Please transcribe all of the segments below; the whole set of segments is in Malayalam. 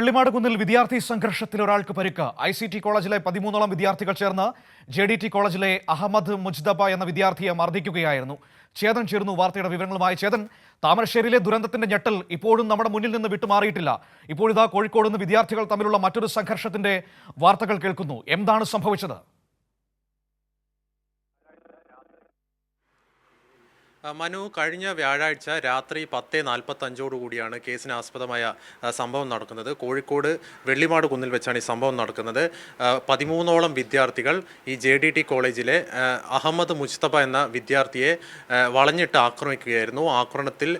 വെള്ളിമാട് കുന്നിൽ വിദ്യാർത്ഥി സംഘർഷത്തിൽ ഒരാൾക്ക് പരിക്ക്. ഐ സി ടി കോളേജിലെ പതിമൂന്നോളം വിദ്യാർത്ഥികൾ ചേർന്ന് ജെ ഡി ടി കോളേജിലെ അഹമ്മദ് മുജ്ദബ എന്ന വിദ്യാർത്ഥിയെ മർദ്ദിക്കുകയായിരുന്നു. ചേതൻ ചേർന്നു വാർത്തയുടെ വിവരങ്ങളുമായി. ചേതൻ താമരശ്ശേരിയിലെ ദുരന്തത്തിന്റെ ഞെട്ടൽ ഇപ്പോഴും നമ്മുടെ മുന്നിൽ നിന്ന് വിട്ടുമാറിയിട്ടില്ല. ഇപ്പോഴിതാ കോഴിക്കോട് നിന്ന് വിദ്യാർത്ഥികൾ തമ്മിലുള്ള മറ്റൊരു സംഘർഷത്തിന്റെ വാർത്തകൾ കേൾക്കുന്നു. എന്താണ് സംഭവിച്ചത്? മനു കഴിഞ്ഞ വ്യാഴാഴ്ച രാത്രി പത്ത് നാൽപ്പത്തഞ്ചോടു കൂടിയാണ് കേസിന് ആസ്പദമായ സംഭവം നടക്കുന്നത്. കോഴിക്കോട് വെള്ളിമാട് കുന്നിൽ വെച്ചാണ് ഈ സംഭവം നടക്കുന്നത്. പതിമൂന്നോളം വിദ്യാർത്ഥികൾ ഈ ജെ ഡി ടി കോളേജിലെ അഹമ്മദ് മുസ്തഫ എന്ന വിദ്യാർത്ഥിയെ വളഞ്ഞിട്ട് ആക്രമിക്കുകയായിരുന്നു. ആക്രമണത്തിൽ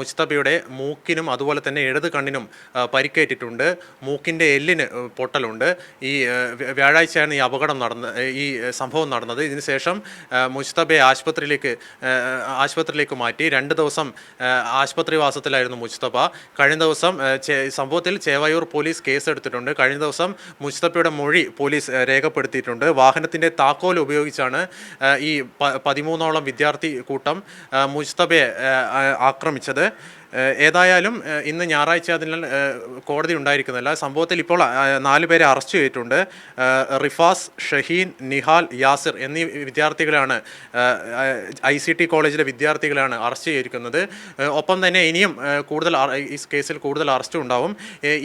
മുസ്തഫയുടെ മൂക്കിനും അതുപോലെ തന്നെ ഇടത് കണ്ണിനും പരിക്കേറ്റിട്ടുണ്ട്. മൂക്കിന്റെ എല്ലിന് പൊട്ടലുണ്ട്. ഈ വ്യാഴാഴ്ചയാണ് ഈ അപകടം നടന്ന ഈ സംഭവം നടന്നത്. ഇതിനുശേഷം മുസ്തഫയെ ആശുപത്രിയിലേക്ക് ആശുപത്രിയിലേക്ക് മാറ്റി രണ്ട് ദിവസം ആശുപത്രി ആശുപത്രിവാസത്തിലായിരുന്നു മുസ്തഫ. കഴിഞ്ഞ ദിവസം സംഭവത്തിൽ ചേവായൂർ പോലീസ് കേസെടുത്തിട്ടുണ്ട്. കഴിഞ്ഞ ദിവസം മുസ്തഫയുടെ മൊഴി പോലീസ് രേഖപ്പെടുത്തിയിട്ടുണ്ട്. വാഹനത്തിന്റെ താക്കോൽ ഉപയോഗിച്ചാണ് ഈ പതിമൂന്നോളം വിദ്യാർത്ഥി കൂട്ടം മുസ്തഫയെ ആക്രമിച്ചത്. ഏതായാലും ഇന്ന് ഞായറാഴ്ച അതിനാൽ കോടതി ഉണ്ടായിരിക്കുന്നില്ല സംഭവത്തിൽ ഇപ്പോൾ നാല് പേരെ അറസ്റ്റ് ചെയ്തിട്ടുണ്ട്. റിഫാസ് ഷഹീൻ നിഹാൽ യാസിർ എന്നീ വിദ്യാർത്ഥികളാണ് ഐ സി ടി കോളേജിലെ വിദ്യാർത്ഥികളാണ് അറസ്റ്റ് ചെയ്തിരിക്കുന്നത്. ഒപ്പം തന്നെ ഇനിയും കൂടുതൽ ഈ കേസിൽ കൂടുതൽ അറസ്റ്റ് ഉണ്ടാവും.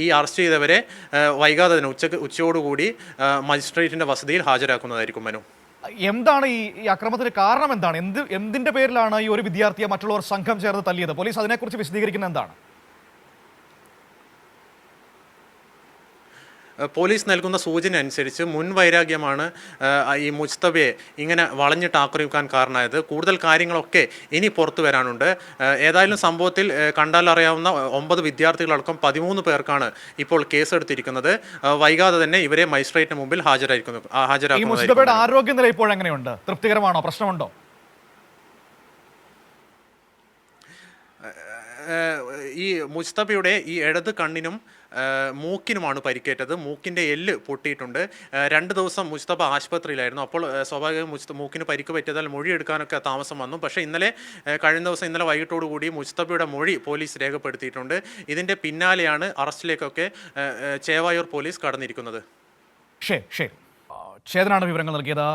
ഈ അറസ്റ്റ് ചെയ്തവരെ വൈകാതെ തന്നെ ഉച്ചയ്ക്ക് ഉച്ചയോടുകൂടി മജിസ്ട്രേറ്റിന്റെ വസതിയിൽ ഹാജരാക്കുന്നതായിരിക്കും മനു. എന്താണ് ഈ അക്രമത്തിന് കാരണം എന്താണ്? എന്ത് എന്തിന്റെ പേരിലാണ് ഈ ഒരു വിദ്യാർത്ഥിയെ മറ്റുള്ളവർ സംഘം ചേർന്ന് തല്ലിയത്? പോലീസ് അതിനെക്കുറിച്ച് വിശദീകരിക്കുന്നത് എന്താണ്? പോലീസ് നൽകുന്ന സൂചന അനുസരിച്ച് മുൻ വൈരാഗ്യമാണ് ഈ മുസ്തബയെ ഇങ്ങനെ വളഞ്ഞിട്ട് ആക്രമിക്കാൻ കാരണമായത്. കൂടുതൽ കാര്യങ്ങളൊക്കെ ഇനി പുറത്തു വരാനുണ്ട്. ഏതായാലും സംഭവത്തിൽ കണ്ടാലറിയാവുന്ന കണ്ടാൽ അറിയാവുന്ന ഒമ്പത് വിദ്യാർത്ഥികളടക്കം പതിമൂന്ന് പേർക്കാണ് ഇപ്പോൾ കേസെടുത്തിരിക്കുന്നത്. വൈകാതെ തന്നെ ഇവരെ മജിസ്ട്രേറ്റിന് മുമ്പിൽ ഹാജരായിരിക്കുന്നു ഹാജരാക്കുന്നതായിരിക്കും. ആരോഗ്യനില ഇപ്പോൾ എങ്ങനെയുണ്ട്? തൃപ്തികരമാണോ? പ്രശ്നമുണ്ടോ? ഈ മുസ്തഫയുടെ ഈ ഇടത് കണ്ണിനും മൂക്കിനുമാണ് പരിക്കേറ്റത്. മൂക്കിന്റെ എല്ല് പൊട്ടിയിട്ടുണ്ട്. രണ്ട് ദിവസം മുസ്തഫ ആശുപത്രിയിലായിരുന്നു. അപ്പോൾ സ്വാഭാവികം മുസ്ത മൂക്കിന് പരിക്ക് പറ്റിയതാൽ മൊഴിയെടുക്കാനൊക്കെ താമസം വന്നു. പക്ഷേ ഇന്നലെ കഴിഞ്ഞ ദിവസം ഇന്നലെ വൈകിട്ടോടുകൂടി മുസ്തഫയുടെ മൊഴി പോലീസ് രേഖപ്പെടുത്തിയിട്ടുണ്ട്. ഇതിന്റെ പിന്നാലെയാണ് അറസ്റ്റിലേക്കൊക്കെ ചേവായൂർ പോലീസ് കടന്നിരിക്കുന്നത്. ശരി ആ, ചേതനാണ് വിവരങ്ങൾ നൽകിയത്.